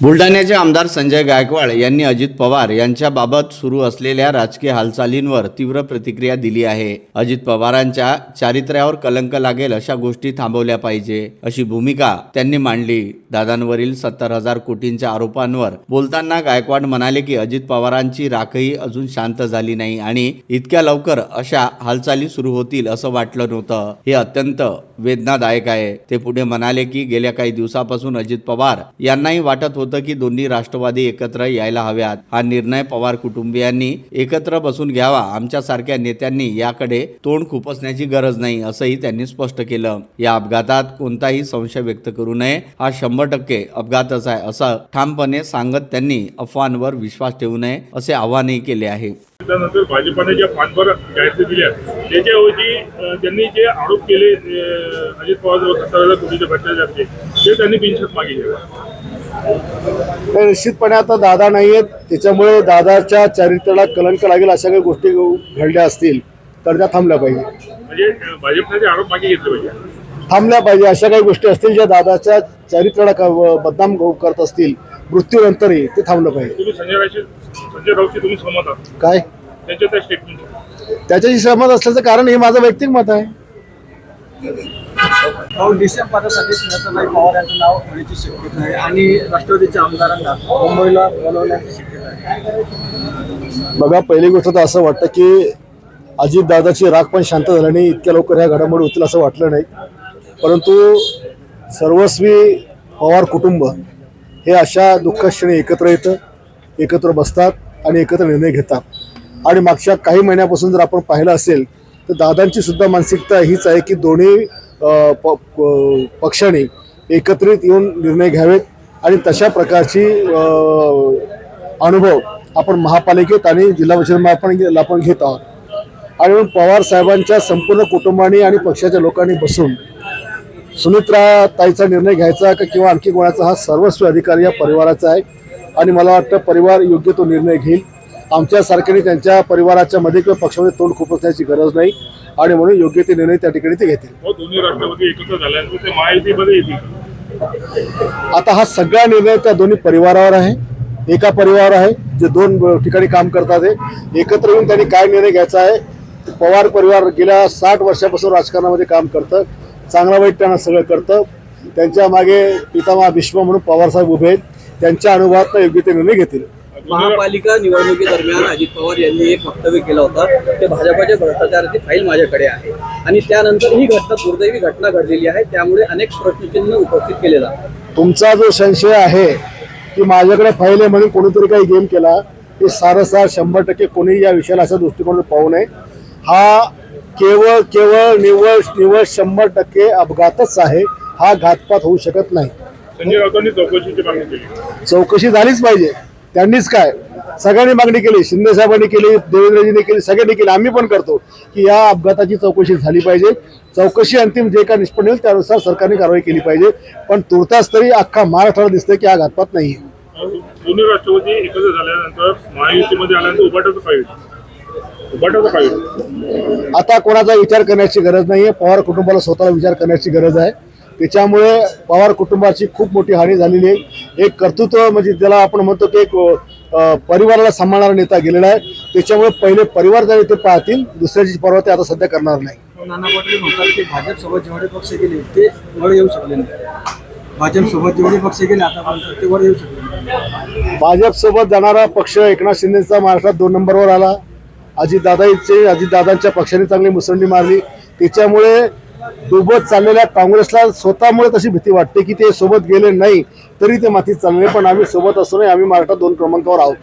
बुलढाण्याचे आमदार संजय गायकवाड यांनी अजित पवार यांच्याबाबत सुरू असलेल्या राजकीय हालचालींवर तीव्र प्रतिक्रिया दिली आहे. अजित पवारांच्या चारित्र्यावर कलंक लागेल अशा गोष्टी थांबवल्या पाहिजे अशी भूमिका त्यांनी मांडली. दादांवरील सत्तर हजार कोटींच्या आरोपांवर बोलताना गायकवाड म्हणाले की अजित पवारांची राखही अजून शांत झाली नाही आणि इतक्या लवकर अशा हालचाली सुरू होतील असं वाटलं नव्हतं. हे अत्यंत वेदनादायक आहे. ते पुढे म्हणाले की गेल्या काही दिवसापासून अजित पवार यांनाही वाटत होतं की दोन्ही राष्ट्रवादी एकत्र यायला हव्यात. हा निर्णय पवार कुटुंबियांनी एकत्र बसून घ्यावा. आमच्यासारख्या नेत्यांनी याकडे तोंड खुपसण्याची गरज नाही असंही त्यांनी स्पष्ट केलं. या अपघातात कोणताही संशय व्यक्त करू नये. हा शंभर टक्के अपघातच आहे असं ठामपणे सांगत त्यांनी अफवांवर विश्वास ठेवू नये असे आवाहनही केले आहे. त्यानंतर भाजपाने ज्या पाठबळ जाहिराती दिल्या त्याच्याऐवजी त्यांनी जे आरोप केले अजित पवार सत्तर कोटीच्या भ्रष्टाचारचे ते त्यांनी बिनशत मागितले तर निश्चितपणे आता दादा नाही आहेत त्याच्यामुळे दादाच्या चारित्र्याला कलंक लागेल अशा काही गोष्टी घडल्या असतील तर त्या थांबल्या पाहिजे. म्हणजे भाजपने आरोप मागे घेतले पाहिजे. थांबल्या पाहिजे. अशा काही गोष्टी असतील ज्या दादाच्या चारित्र्याला क- बदनाम करत असतील मृत्यूनंतरही ते थांबलं पाहिजे. तुम्ही संजय तुम्ही सहमत आहात? काय? त्यांच्या त्या स्टेटमेंट त्याच्याशी सहमत असल्याचं कारण हे माझं वैयक्तिक मत आहे. भाऊ डिसेंबर पदासाठी सुनेत्राबाई पवार यांचं नाव होण्याची शक्यता आहे आणि राष्ट्रवादीच्या आमदारांना मुंबईला बोलवण्याची शक्यता आहे. बघा पहिली गोष्ट तर असं वाटतं की अजितदादाची राग पण शांत झाली नाही इतक्या लवकर ह्या घडामोडी होतील असं वाटलं नाही. परंतु सर्वस्वी पवार कुटुंब हे अशा दुःखक्षणी एकत्र येतं. एकत्र बसतात आणि एकत्र निर्णय घेतात. आणि मागच्या काही महिन्यापासून जर आपण पाहिलं असेल तर दादांची सुद्धा मानसिकता हीच आहे की दोन्ही प प- पक्षांनी एकत्रित येऊन निर्णय घ्यावेत आणि तशा प्रकारची अनुभव आपण महापालिकेत आणि जिल्हा परिषद आपण आपण घेत आहोत. आणि म्हणून पवार साहेबांच्या संपूर्ण कुटुंबाने आणि पक्षाच्या लोकांनी बसून सुमित्रा ताईचा निर्णय घ्यायचा का किंवा आणखी कोणाचा? हा सर्वस्व अधिकार या परिवाराचा आहे. आणि मला वाटतं परिवार योग्य तो निर्णय घेईल. आमच्यासारख्याने त्यांच्या परिवाराच्या मध्ये किंवा पक्षामध्ये तोंड खुपसण्याची गरज नाही आणि म्हणून योग्य ते निर्णय त्या ठिकाणी ते घेतील. मग दोन्ही एकत्र झाल्यानंतर ते महायुतीमध्ये येतील. आता हा सगळा निर्णय त्या दोन्ही परिवारावर आहे. एका परिवार आहे जे दोन ठिकाणी काम करतात एकत्र येऊन त्यांनी काय निर्णय घ्यायचा आहे पवार परिवार गेल्या साठ वर्षापासून राजकारणामध्ये काम करतं. चांगलं वाईट त्यांना सगळं करतं. त्यांच्या मागे पितामहा भीष्म म्हणून पवारसाहेब उभे आहेत. त्यांच्या अनुभवात योग्य ते निर्णय घेतील. महापालिका निवडणुकीदरम्यान अजित पवार यांनी एक वक्तव्य केलं होतं ते भाजपाच्या भ्रष्टाचाराची फाईल माझ्याकडे आहे. आणि त्यानंतर ही घटना दुर्दैवी घटना घडलेली आहे त्यामुळे अनेक प्रश्नचिन्ह उपस्थित केले जातात तुमचा जो संशय आहे की माझ्याकडे फाईल आहे म्हणून कोणीतरी काही गेम केला ते सारं सार शंभर टक्के कोणी या विषयाला असा दृष्टिकोन पाहू नये. हा केवळ केवळ निव्वळ निव्वळ शंभर टक्के अपघातच आहे हा घातपात होऊ शकत नाही. संजय राऊतांनी चौकशीची मागणी केली. चौकशी झालीच पाहिजे. त्यांनीच काय? सगळ्यांनी मागणी केली. शिंदे साहेबांनी केली देवेंद्रजींनी केली सगळ्यांनी केली. आम्ही पण करतो की या अपघाताची चौकशी झाली पाहिजे. चौकशी अंतिम जे काय निष्पन्न होईल त्यानुसार सरकारने कारवाई केली पाहिजे. पण तुर्तास तरी अख्खा महाराष्ट्राला दिसतंय की हा घातपात नाही दोन्ही राष्ट्रवादी एकत्र झाल्यानंतर महायुतीमध्ये आल्यानंतर उभाटाचं काय होईल उभाटाचं काय होईल आता कोणाचा विचार करण्याची गरज नाही आहे पवार कुटुंबाला स्वतःला विचार करण्याची गरज आहे. त्याच्यामुळे पवार कुटुंबाची खूप मोठी हानी झालेली आहे. एक कर्तृत्व म्हणजे ज्याला आपण म्हणतो की एक परिवाराला सांभाळणारा नेता गेलेला आहे. त्याच्यामुळे पहिले परिवार जर ते पाहतील दुसऱ्याची परवा ते आता सध्या करणार नाही. नाना पाटील म्हणतात की भाजपसोबत जेवढे पक्ष गेले ते वर येऊ शकले नाही. भाजपसोबत जेवढे पक्ष गेले आतापर्यंत ते वर येऊ शकले नाही. भाजपसोबत जाणारा पक्ष एकनाथ शिंदेचा महाराष्ट्रात दोन नंबरवर आला. अजितदादांचे अजितदादांच्या पक्षाने चांगली मुसंडी मारली. त्याच्यामुळे डुबत चाललेल्या काँग्रेसला स्वतःमुळे तशी भीती वाटते की ते सोबत गेले नाही तरी ते मातीत चालले. पण आम्ही सोबत असूनही आम्ही महाराष्ट्रात दोन क्रमांकावर आहोत.